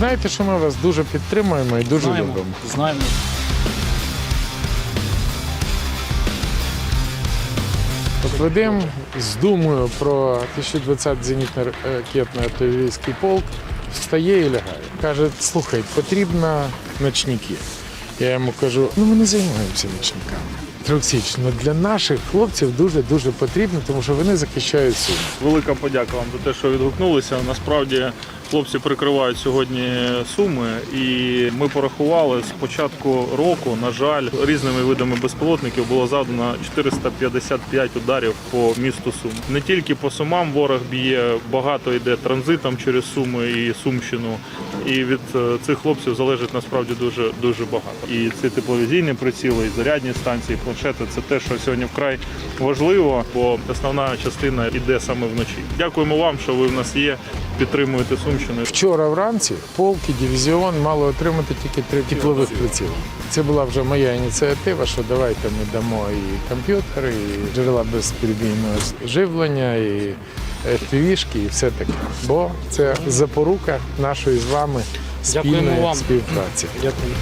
знаєте, що ми вас дуже підтримуємо і дуже Знаємо, любимо. знаємо. От Вадим з думою про 1020 зенітно-ракетний артилерійський полк встає і лягає. Каже, слухай, потрібно ночники. Я йому кажу, ну ми не займаємося ночниками. Олексійович, ну для наших хлопців дуже-дуже потрібно, тому що вони захищають Суми. Велика подяка вам за те, що відгукнулися. Насправді хлопці прикривають сьогодні суми, і ми порахували з початку року. На жаль, різними видами безпілотників було завдано 455 ударів по місту Сум. Не тільки по сумам ворог б'є, багато йде транзитом через Суми і Сумщину. І від е, цих хлопців залежить насправді дуже дуже багато. І ці тепловізійні приціли, і зарядні станції, і планшети це те, що сьогодні вкрай важливо, бо основна частина йде саме вночі. Дякуємо вам, що ви в нас є. Підтримуєте Сумщину. Вчора вранці полк і дивізіон мали отримати тільки три теплових приціли. Це була вже моя ініціатива, що давайте ми дамо і комп'ютери, і джерела безперебійного живлення, і FPV-шки, і все таке. Бо це запорука нашої з вами спільної співпраці. Дякую.